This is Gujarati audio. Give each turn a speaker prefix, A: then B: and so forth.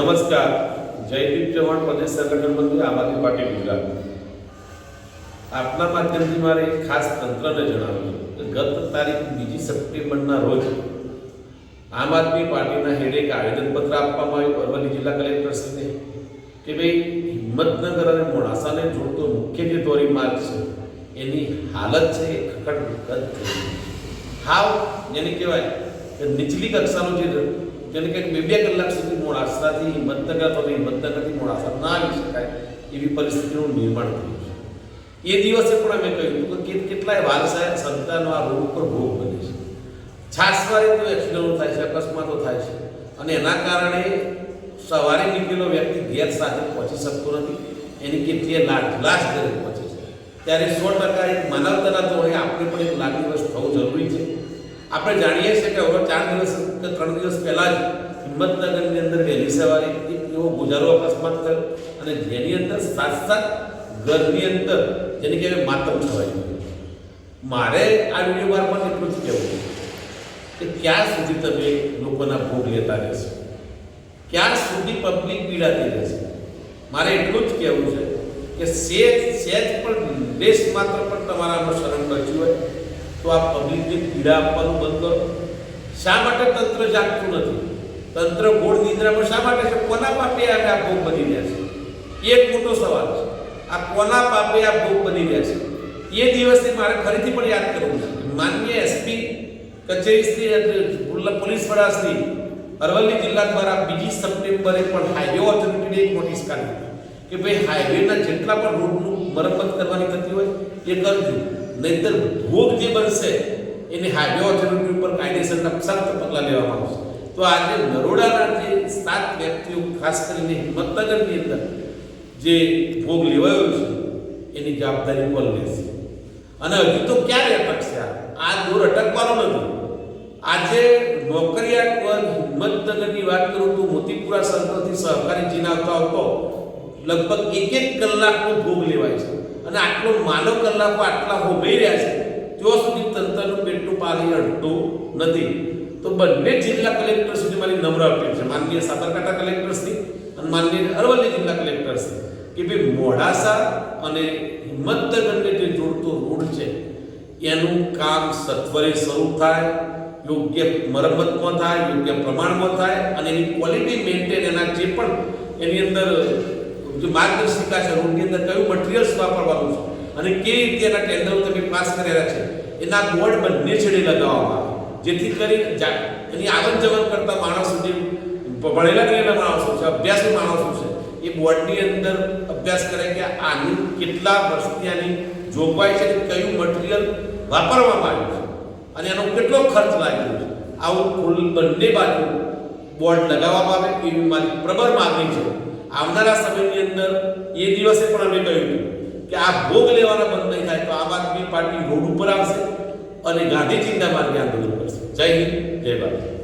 A: નમસ્કાર. જયદીપ ચૌહાણ, પ્રદેશ સંગઠન મંત્રી, આમ આદમી પાર્ટી, ગુજરાત. આપના માધ્યમથી મારે એક ખાસ તંત્રને જણાવ્યું કે ગત તારીખ બીજી સપ્ટેમ્બરના રોજ આમ આદમી પાર્ટીના હેડે એક આવેદનપત્ર આપવામાં આવ્યું અરવલ્લી જિલ્લા કલેક્ટરશ્રીને કે ભાઈ, હિંમતનગર અને મોડાસાને જોડતો મુખ્ય જે ધોરી માર્ગ છે, એની હાલત છે એ ખખડ હાવ, જેને કહેવાય કે નીચલી કક્ષાનો જે જેને કે બે બે કલાક સુધી મોડાસાથી હિંમતનગર અથવા તો હિંમતનગરથી મોડાસા ના આવી શકાય એવી પરિસ્થિતિનું નિર્માણ થયું છે. એ દિવસે પણ અમે કહ્યું કે કેટલાય વારસાય સંતાનો આ રોગ ઉપર ભોગ બને છે. છાસવારે તો એક્સિડન્ટો થાય છે, અકસ્માતો થાય છે. અને એના કારણે સવારે નીકળેલો વ્યક્તિ ઘેર સાથે પહોંચી શકતો નથી. એની કેટલીય લાખ લાશ ઘરે પહોંચે છે. ત્યારે સો ટકા એક માનવતાના ધોરણે આપણે પણ એક લાગણીવશ થવું જરૂરી છે. આપણે જાણીએ છીએ કે હવે ચાર દિવસ કે ત્રણ દિવસ પહેલાં જ હિંમતનગરની અંદર વહેલી સવારે એક એવો ગુજારો અકસ્માત થયો અને જેની અંદર સાત સાત ઘરની અંદર જેને કહેવાય માતમ છવાઈ ગયું. મારે આ વીડિયો મારફત એટલું જ કહેવું કે ક્યાં સુધી તમે લોકોના ભોગ લેતા રહેશો? ક્યાં સુધી પબ્લિક પીડાતી રહેશે? મારે એટલું જ કહેવું છે કે સેજ સેજ પણ લેશ માત્ર પણ તમારામાં શરણ બચ્યું હોય તો આ પબ્લિકને પીડા આપવાનું બંધ કરો. શા માટે તંત્ર જાગતું નથી? તંત્ર ગોળ નિદ્રામાં શા માટે છે? કોના પાપે આ ભોગ બની રહ્યા છે? એક મોટો સવાલ છે. આ કોના પાપે આ ભોગ બની રહ્યા છે? એ દિવસથી મારે ફરીથી પણ યાદ કરવું છે. માન્ય એસપી કચેરી શ્રી પોલીસ વડા શ્રી અરવલ્લી જિલ્લા દ્વારા બીજી સપ્ટેમ્બરે પણ હાઈવે ઓથોરિટીને એક નોટિસ કાઢી કે ભાઈ હાઈવેના જેટલા પણ રોડનું મરમ્મત કરવાની થતી હોય, એ કરજો. નહીતર ભોગ જે બનશે, એને હાઈવે ઓથોરિટી ઉપર કાયદેસરના સખ્ત પગલાં લેવામાં આવશે. તો આજે નરોડાના જે સાત વ્યક્તિઓ, ખાસ કરીને હિંમતનગરની અંદર જે ભોગ લેવાયો છે, એની જવાબદારી કોણ લેશે? અને હજુ તો ક્યારે અટકશે આ? દોર અટકવાનો નથી. આજે નોકરિયાત વર્ગ હિંમતનગરની વાત કરું તો મોતીપુરા સર્કલથી સહકારી જીન આવતો લગભગ એક એક કલાકનો ભોગ લેવાય છે. અને આટલો માનવ કલાકો આટલા હોમાઈ રહ્યા છે, ત્યાં સુધી તંત્રનું પેટનું પાણી અડતું નથી. તો બંને જિલ્લા કલેક્ટર સુધી મારી નમ્ર અપીલ છે. માનનીય સાબરકાંઠા કલેક્ટર શ્રી અને માનનીય અરવલ્લી જિલ્લા કલેક્ટર શ્રી કે ભાઈ મોડાસા અને હિંમતનગરને જે જોડતો રોડ છે, એનું કામ સત્વરે શરૂ થાય, યોગ્ય મરમ્મતમાં થાય, યોગ્ય પ્રમાણમાં થાય અને એની ક્વોલિટી મેન્ટેન એના જે પણ એની અંદર જે માર્ગદર્શિકા છે, રોડની અંદર કયું મટીરિયલ્સ વાપરવાનું છે અને કેવી રીતે એના ટેન્ડરો તમે પાસ કરેલા છે, એના બોર્ડ બંને છેડે લગાવવામાં આવે. જેથી કરી એની આવન જવન કરતા માણસો જે ભણેલા ગયેલા માણસો છે, અભ્યાસ માણસો છે, એ બોર્ડની અંદર અભ્યાસ કરે કે આની કેટલા વર્ષથી આની જોગવાઈ છે, કયું મટીરિયલ વાપરવામાં આવ્યું છે, અને એનો કેટલો ખર્ચ લાગ્યો છે. આવું બંને બાજુ બોર્ડ લગાવવામાં આવે, એવી મારી પ્રબળ માગણી છે. આવનારા સમયની અંદર એ દિવસે પણ અમે કહ્યું કે આ ભોગ લેવાના બંધ નહીં થાય તો આમ આદમી પાર્ટી રોડ ઉપર આવશે અને ગાંધી ચિંતા માર્ગે આંદોલન કરશે. જય હિન્દ, જય ભારત.